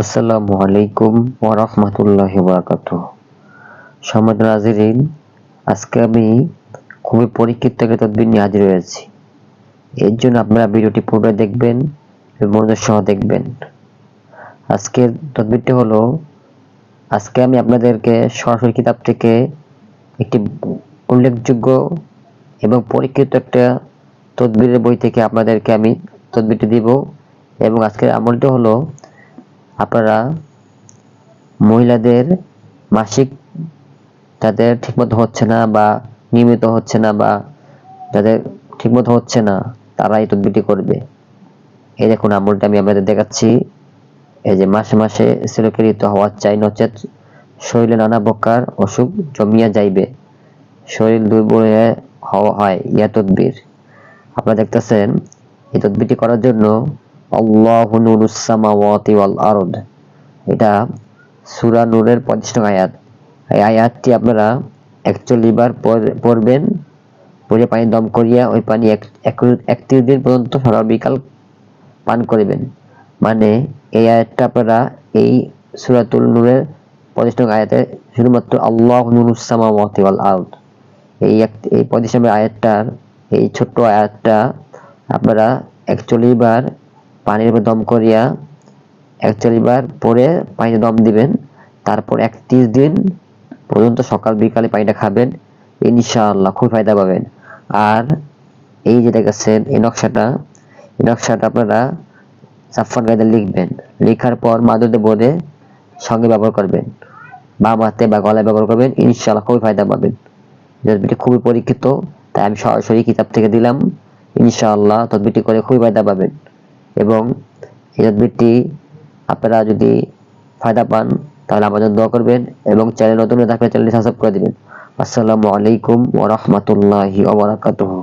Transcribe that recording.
আসসালামু আলাইকুম ওয়া রাহমাতুল্লাহি ওয়া বারাকাতুহু। সম্মানিত নাযিরিন আজকে আমি খুবই পরীক্ষিত একটা তদবির নিয়ে হাজির হয়েছি। এর জন্য আপনারা ভিডিওটি পুরো দেখবেন মনোযোগ সহ দেখবেন। আজকের তদবিরটি হলো, আজকে আমি আপনাদেরকে সরাসরি কিতাব থেকে একটি উল্লেখযোগ্য এবং পরীক্ষিত একটা তদবিরের বই থেকে আপনাদেরকে আমি তদবিরটি দিব এবং আজকের আমলটি হলো আপনারা মহিলাদের মাসিক যাদের ঠিকমতো হচ্ছে না বা নিয়মিত হচ্ছে না বা যাদের ঠিকমতো হচ্ছে না তারা এই তদবিরটি করবে। এই দেখুন আমলটা আমি আপনাদের দেখাচ্ছি। এই যে মাসে মাসে স্থিরকৃত হওয়া চাই নচেত শরীরে নানা প্রকার অসুখ জমিয়া যাইবে। শরীর দুর্বল হওয়া হয়, ইয়া তদবির। আপনারা দেখতেছেন, এই তদবিরটি করার জন্য আল্লাহু নুরুস সামাওয়াতি ওয়াল আরদ। এটা সূরা নূরের 25 নং আয়াত। এই আয়াতটি আপনারা 41 বার পড়- পড়বেন, পড়ে পানি দম করিয়া ওই পানি এক- এক- একত্রিশ দিন পর্যন্ত সকাল বিকাল পান করিবেন। মানে এই আয়াতটা আপনারা এই সুরাতুল নূরের 25 নং আয়াতে শুধুমাত্র আল্লাহ নুরুস সামাওয়াতি ওয়াল আরদ। এই এক- এই 25 নম্বর আয়াতটার, এই ছোট্ট আয়াতটা আপনারা 41 বার পানির উপর দম করিয়া একচল্লিশ বার পরে পানিতে দম দিবেন। তারপর একত্রিশ দিন পর্যন্ত সকাল বিকালে পানিটা খাবেন। ইনশাআল্লাহ খুব ফায়দা পাবেন। আর এই যে দেখেছেন, এই নকশাটা এই নকশাটা আপনারা সাফান গাইডে লিখবেন। লেখার পর মাদুরে বোর্ডে সঙ্গে ব্যবহার করবেন। বা হাতে বা গলায় ব্যবহার করবেন। ইনশাআল্লাহ খুবই ফায়দা পাবেন। তদবিটি খুবই পরীক্ষিত, তাই আমি সরাসরি কিতাব থেকে দিলাম। ইনশাআল্লাহ তদবিটি করে খুবই ফায়দা পাবেন। এবং এই তদবিরটি আপনারা যদি ফায়দা পান, তাহলে আমাদের দোয়া করবেন এবং চ্যানেল নতুন হয়ে থাকলে চ্যানেলটি সাবস্ক্রাইব করে দিবেন। আসসালামু আলাইকুম ওয়া রাহমাতুল্লাহি ওয়া বারাকাতুহু।